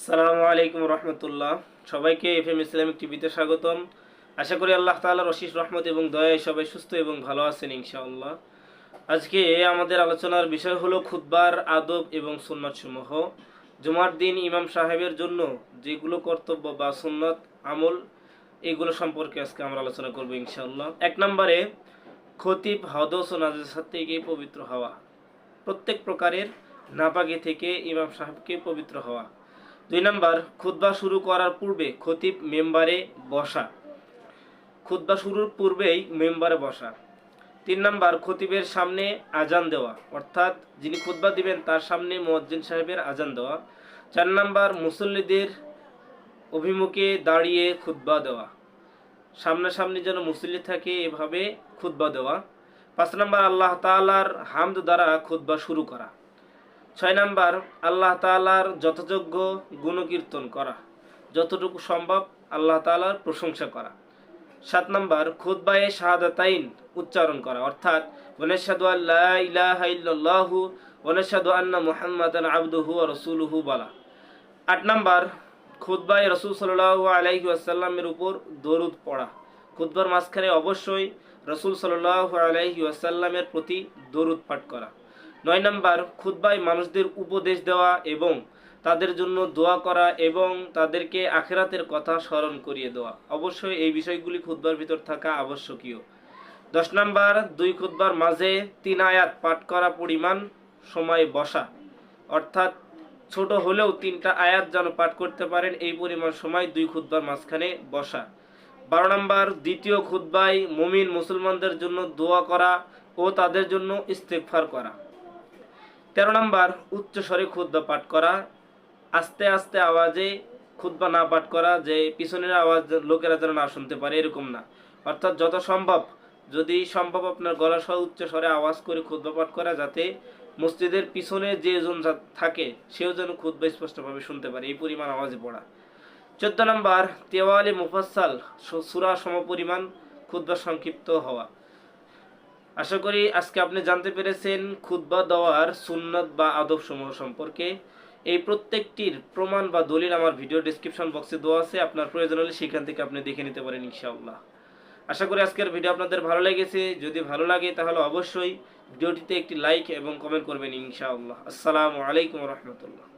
আসসালামু আলাইকুম রহমতুল্লাহ। সবাইকে এফ এম ইসলামিক টিভিতে স্বাগতম। আশা করি আল্লাহ তাআলার অশিস রহমত এবং দয়ায় সবাই সুস্থ এবং ভালো আছেন ইনশাআল্লাহ। আজকে আমাদের আলোচনার বিষয় হলো খুতবার আদব এবং সুন্নত সমূহ। জুমার দিন ইমাম সাহেবের জন্য যেগুলো কর্তব্য বা সুন্নত আমল, এগুলো সম্পর্কে আজকে আমরা আলোচনা করব ইনশাআল্লাহ। এক নম্বরে, খতিব, হদস ও নাজাসাত থেকে পবিত্র হওয়া। প্রত্যেক প্রকারের নাপাকি থেকে ইমাম সাহেবকে পবিত্র হওয়া। দুই নাম্বার, খুতবা শুরু করার পূর্বে খতিব মেম্বারে বসা। খুতবা শুরুর পূর্বেই মেম্বারে বসা। তিন নাম্বার, খতিবের সামনে আজান দেওয়া। অর্থাৎ যিনি খুতবা দিবেন, তার সামনে মুয়াজ্জিন সাহেবের আজান দেওয়া। চার নাম্বার, মুসল্লিদের অভিমুখে দাঁড়িয়ে খুতবা দেওয়া। সামনাসামনি যেন মুসল্লি থাকে, এভাবে খুতবা দেওয়া। পাঁচ নাম্বার, আল্লাহ তাআলার হামদ দ্বারা খুতবা শুরু করা। ছয় নাম্বার, আল্লাহ তাআলার যথাযোগ্য গুণকীর্তন করা। যতটুকু সম্ভব আল্লাহ তাআলার প্রশংসা করা। সাত নাম্বার, খুতবায়ে শাহাদাতাইন উচ্চারণ করা। অর্থাৎ, ওয়ানাশহাদু আল্লা ইলাহা ইল্লাল্লাহু, ওয়ানাশহাদু আন্না মুহাম্মাদান আবদুহু রাসূলুহু বলা। আট নাম্বার, খুতবায় রসুল সাল্লাল্লাহু আলাইহি ওয়াসাল্লামের উপর দরুদ পড়া। খুতবার মাঝখানে অবশ্যই রসুল সাল্লাল্লাহু আলাইহি ওয়াসাল্লামের প্রতি দরুদ পাঠ করা। নয় নাম্বার, খুতবায় মানুষদের উপদেশ দেওয়া এবং তাদের জন্য দোয়া করা এবং তাদেরকে আখেরাতের কথা স্মরণ করিয়ে দেওয়া। অবশ্যই এই বিষয়গুলি খুতবার ভিতর থাকা আবশ্যকীয়। দশ নাম্বার, দুই খুতবার মাঝে তিন আয়াত পাঠ করা পরিমাণ সময় বসা। অর্থাৎ ছোট হলেও তিনটা আয়াত যেন পাঠ করতে পারেন, এই পরিমাণ সময় দুই খুতবার মাঝখানে বসা। বারো নাম্বার, দ্বিতীয় খুতবায় মুমিন মুসলমানদের জন্য দোয়া করা ও তাদের জন্য ইস্তেকফার করা। তেরো নম্বর, উচ্চ স্বরে খুদ্া পাঠ করা। আস্তে আস্তে আওয়াজে খুদ্া না পাঠ করা, যে পিছনের আওয়াজ লোকেরা যেন না শুনতে পারে, এরকম না। অর্থাৎ যত সম্ভব, যদি সম্ভব আপনার গলা সহ উচ্চ স্বরে আওয়াজ করে খুদ্া পাঠ করা, যাতে মসজিদের পিছনে যে জন থাকে, সেও যেন খুদ্া স্পষ্টভাবে শুনতে পারে, এই পরিমাণ আওয়াজে পড়া। চোদ্দ নম্বর, তেওয়ালি মুফাসাল সুরা সমপরিমাণ খুদ্া সংক্ষিপ্ত হওয়া। আশা করি আজকে আপনি জানতে পেরেছেন খুতবা দেওয়ার সুন্নত বা আদব সমূহ সম্পর্কে। এই প্রত্যেকটির প্রমাণ বা দলিল আমার ভিডিও ডিসক্রিপশন বক্সে দেওয়া আছে, আপনার প্রয়োজন হলে সেখান থেকে আপনি দেখে নিতে পারেন ইনশাআল্লাহ। আশা করি আজকের ভিডিও আপনাদের ভালো লেগেছে। যদি ভালো লাগে তাহলে অবশ্যই ভিডিওটিতে একটি লাইক এবং কমেন্ট করবেন ইনশাআল্লাহ। আসসালামু আলাইকুম রহমতুল্লাহ।